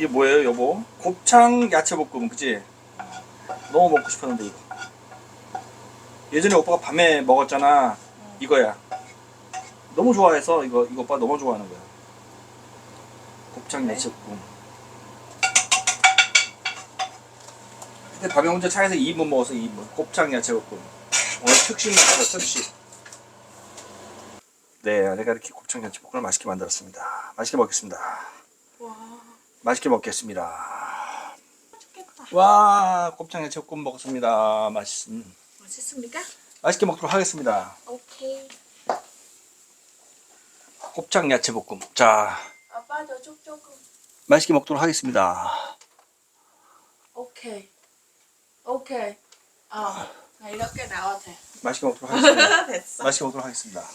이게 뭐예요, 여보? 곱창 야채 볶음, 그치? 너무 먹고 싶었는데 이거. 예전에 오빠가 밤에 먹었잖아. 이거야. 너무 좋아해서 이거 이거 오빠 너무 좋아하는 거야. 곱창 야채 볶음. 그때 밤에 혼자 차에서 2인분 먹어서 2인분. 곱창 야채 볶음. 오늘 특식 먹었어, 특식. 네, 내가 이렇게 곱창 야채 볶음을 맛있게 만들었습니다. 맛있게 먹겠습니다. 와 맛있게 먹겠습니다. 맛있겠다. 와, 곱창 야채볶음 먹었습니다. 맛있음. 맛있습니까? 맛있게 먹도록 하겠습니다. 오케이. 곱창 야채 볶음. 자, 아빠 저쪽 조금. 맛있게 먹도록 하겠습니다. 오케이. 오케이. 아, 나 이렇게 나와도 돼. 맛있게 먹도록 하겠습니다. 됐어. 맛있게 먹도록 하겠습니다.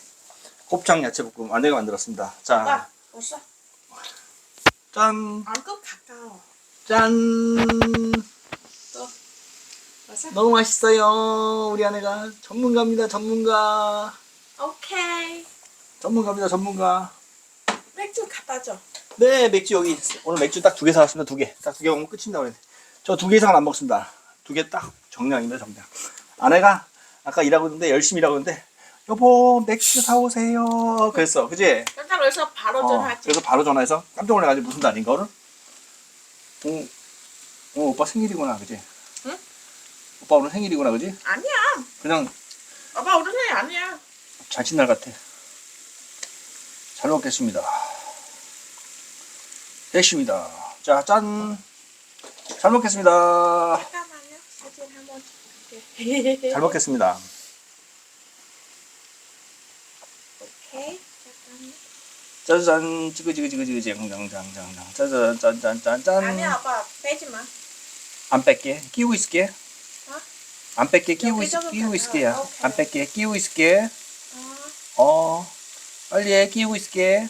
곱창 야채 볶음 아내가 만들었습니다. 자, 아빠, 벌써 짠, 얼굴 가까워. 짠. 또. 벌써? 너무 맛있어요. 우리 아내가 전문가입니다. 전문가. 오케이. 전문가입니다. 전문가. 맥주 갖다 줘. 네, 맥주 여기. 오늘 맥주 딱 두 개 사왔습니다. 두 개. 딱 두개 먹으면 끝입니다. 우리. 저두 개 이상은 안 먹습니다. 두 개 딱 정량입니다. 정량. 아내가 아까 일하고 있는데 열심히 일하고 있는데 여보 맥주 사오세요. 그랬어. 그지? 일단 그래서 바로 어, 전화하지. 그래서 바로 전화해서 깜짝 놀라가지고 무슨 날인가 오늘? 어, 어, 오빠 생일이구나. 그지? 응? 오빠 오늘 생일이구나. 그지? 아니야. 그냥 아빠 우리 생일 아니야. 잔칫날 같아. 잘 먹겠습니다. 됐습니다. 자, 짠. 잘 먹겠습니다. 잠깐만요. 사진 한번 찍을게. 잘 먹겠습니다. 오케이. 잠깐만. 짜잔, 찌그찌그찌그찌그, 장장장장장. 짜잔, 짠짠짠짠. 아니야 아빠 빼지 마. 안 뺄게. 끼고 있을게. 어? 안 뺄게. 끼고, 있, 여기저기 끼고 뺄게. 있을게. 어, 오케이. 안 뺄게. 끼고 있을게. 어. 어. 빨리 해. 끼고 있을게.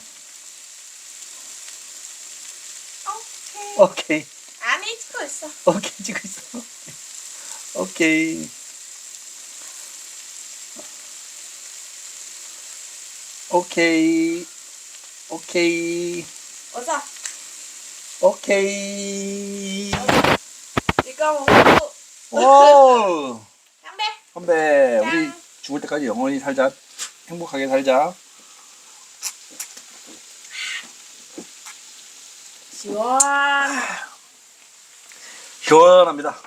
오케이. 오케이. 아니 찍고 있어. 오케이. 찍고 있어. 오케이. 오케이. 오케이. 어서. 오케이. 이거 먹고 오! 담배. 선배, 우리 짠. 죽을 때까지 영원히 살자. 행복하게 살자. 시원. 시원합니다.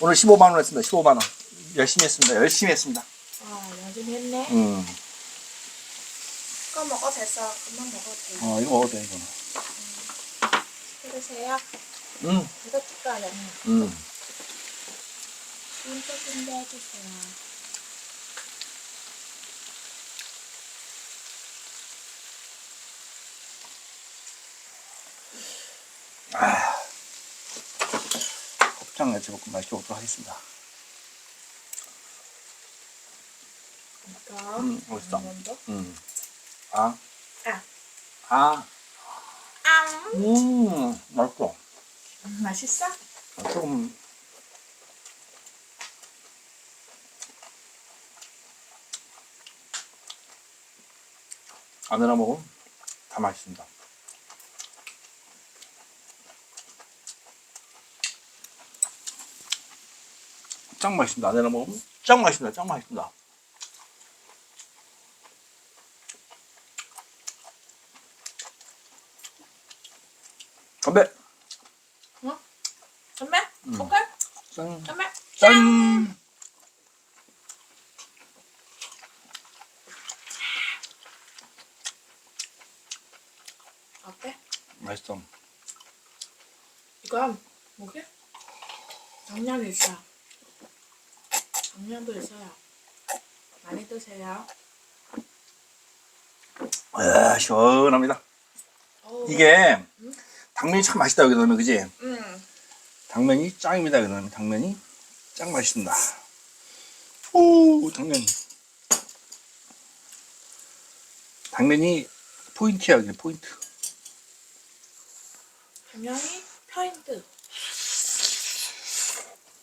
오늘 15만 원 했습니다. 15만 원. 열심히 했습니다. 열심히 했습니다. 아 열심히 했네. 음. 이거 먹어 됐어. 그만 먹어도 돼. 어, 이거 먹어도 돼. 그러세요. 음. 이거 특가네. 음. 기름 조금 더 해주세요. 아. 곱창 야채볶음 맛있게 먹도록 하겠습니다. 이거. 음, 맛있다. 먼저. 음. 아. 아. 아. 아. 음. 맛있어. 음, 맛있어? 조금. 아내랑 먹으면 다 맛있습니다. 짱 맛있습니다. 아내랑 먹으면 짱 맛있습니다. 짱 맛있습니다. 건배! 선배? 음. 오케이? 짠! 선배? 짠! 어때? 맛있어. 이건 뭐게? 정량이 있어. 정량도 있어요. 많이 드세요. 아, 시원합니다. 어우, 이게 당면이 참 맛있다 여기 넣으면 그지? 음, 당면이 짱입니다 여기 넣으면 당면이 짱 맛있습니다. 오 당면. 당면이 포인트야 여기 포인트. 정량이 포인트.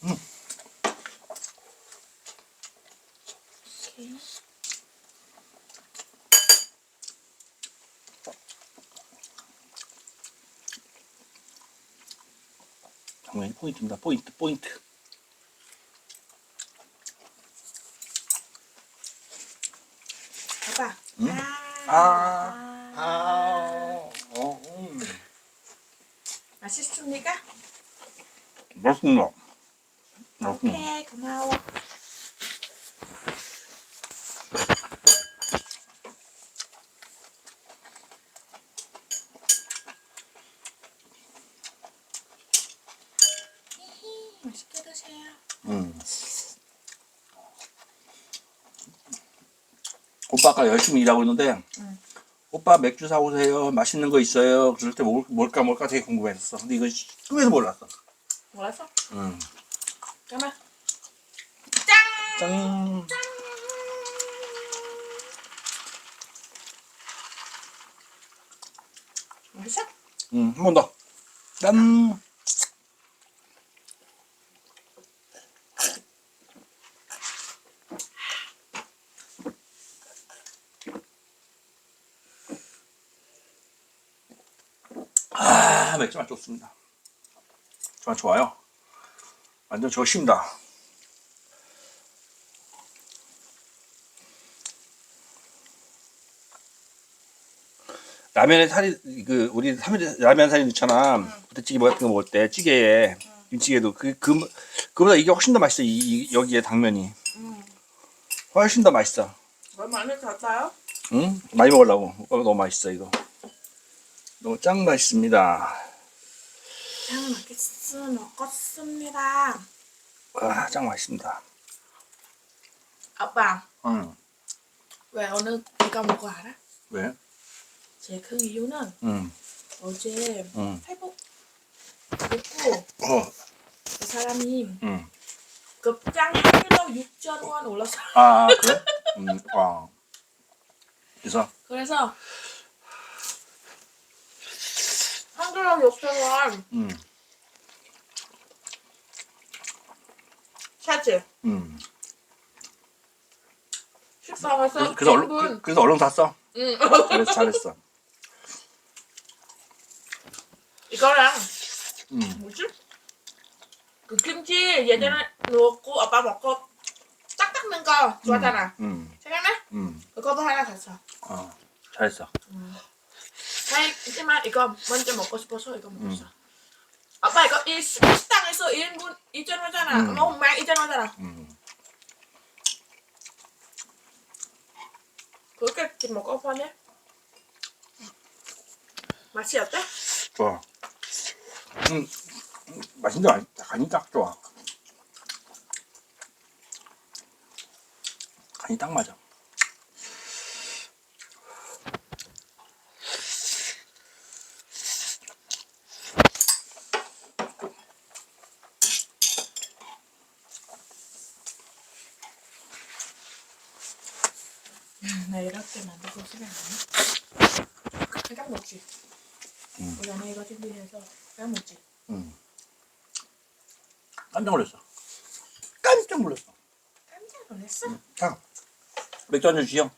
음. 오케이. 당연히 포인트입니다. 포인트, 포인트. 봐봐. 응? 아. 아, 아, 어, 음. 맛있습니까? 맛있습니다. 맛있습니다. 오케이 고마워. 히히, 맛있게 드세요. 음. 오빠 아까 열심히 일하고 있는데 응. 오빠 맥주 사오세요 맛있는 거 있어요 그럴 때 뭘, 뭘까 뭘까 되게 궁금했었어 근데 이거 꿈에서 몰랐어 몰랐어? 음. 잠깐만. 짠! 짠 맛있어? 음, 한번 더. 짠. 아, 맛 좋습니다. 정말 좋아요. 완전 좋습니다. 라면에 살이 그 우리 삼- 라면 살이 넣잖아. 부대찌개 뭐 같은 거 먹을 때 찌개에 김치게도 그, 그 그보다 이게 훨씬 더 맛있어. 이, 이- 여기에 당면이 음. 훨씬 더 맛있어. 뭘 많이 줬어요? 응? 많이 먹으려고. 오빠 너무 맛있어 이거. 너무 짱 맛있습니다. 짱 맛있어 먹었습니다. 와, 짱 맛있습니다. 아빠 응. 왜 오늘 이거 먹어 알아? 왜? 제큰 이유는 응. 어제 응. 회복 먹고 어. 그 사람이 응. 급장 한 킬로 6천 원 올랐어. 아 그래? 응. 와. 그래서 그래서 6천 원 응. 사지. 응. 식당에서 그래서, 그래서 얼른 1분. 그- 그래서 얼른 샀어. 응. 잘했어 잘했어. 이거랑 응. 뭐지? 그 김치 예전에 넣었고 아빠 먹고 딱 닦는 거 좋아하잖아. 응. 생각나? 응. 그거도 하나 샀어. 어. 잘했어. 하지만 이거 먼저 먹고 싶어서 이거 먹었어. 아빠 이거 이 식당에서 1인분 2천 원잖아. 음. 너무 많이 2천 원잖아. 응. 그렇게 먹어보네. 맛이 어때? 좋아. 음, 음, 맛있는데 아니, 간이 딱 좋아. 간이 딱 맞아. 나 이렇게 만들고 안 해. 그냥 먹지. 음. 우리 안에 이거 준비해서 그냥 먹지. 음. 깜짝 놀랐어. 깜짝 놀랐어. 깜짝 놀랐어. 자, 맥주 한잔 주시오.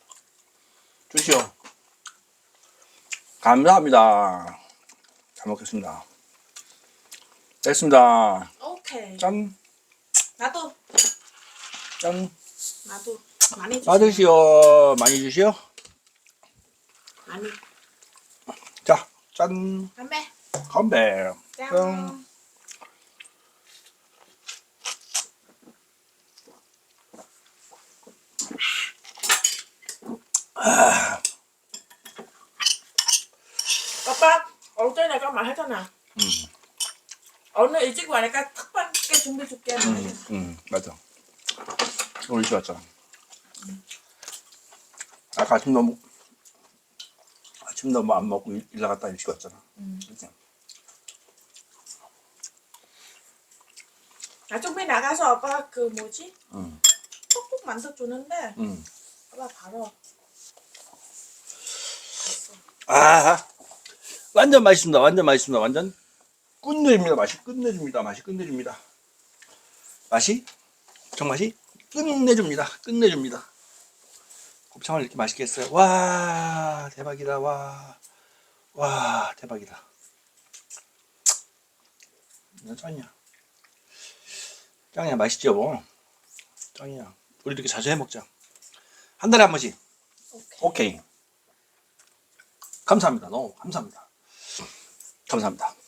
주시오. 감사합니다. 잘 먹겠습니다. 됐습니다. 오케이. 짠, 나도 짠. 나도 많이 주세요. 받으시오. 많이 주시오. 많이. 자, 짠. 담배. 건배. 짠. 짠. 아빠 어제 내가 말했잖아. 음, 오늘 일찍 와니까 특별하게 준비해 줄게. 음, 음, 맞아. 오늘 일찍 왔잖아. 아까 아침 너무 아침 너무 안 먹고 일, 일 나갔다 일찍 왔잖아. 음. 그치? 나 좀비 나가서 아빠 그 뭐지? 음, kok국 만들어 주는데 음. 아빠 바로 갔어. 아, 완전 맛있습니다. 완전 맛있습니다. 완전 끝내줍니다. 맛이 끝내줍니다. 맛이 끝내줍니다. 맛이 곱창 맛이 끝내줍니다. 끝내줍니다. 곱창을 이렇게 맛있게 했어요. 와 대박이다. 와, 와 대박이다. 이거 짠이야. 짱이야 맛있지 여보 짱이야 우리 이렇게 자주 해 먹자 한 달에 한 번씩 오케이. 오케이 감사합니다 너무 감사합니다 감사합니다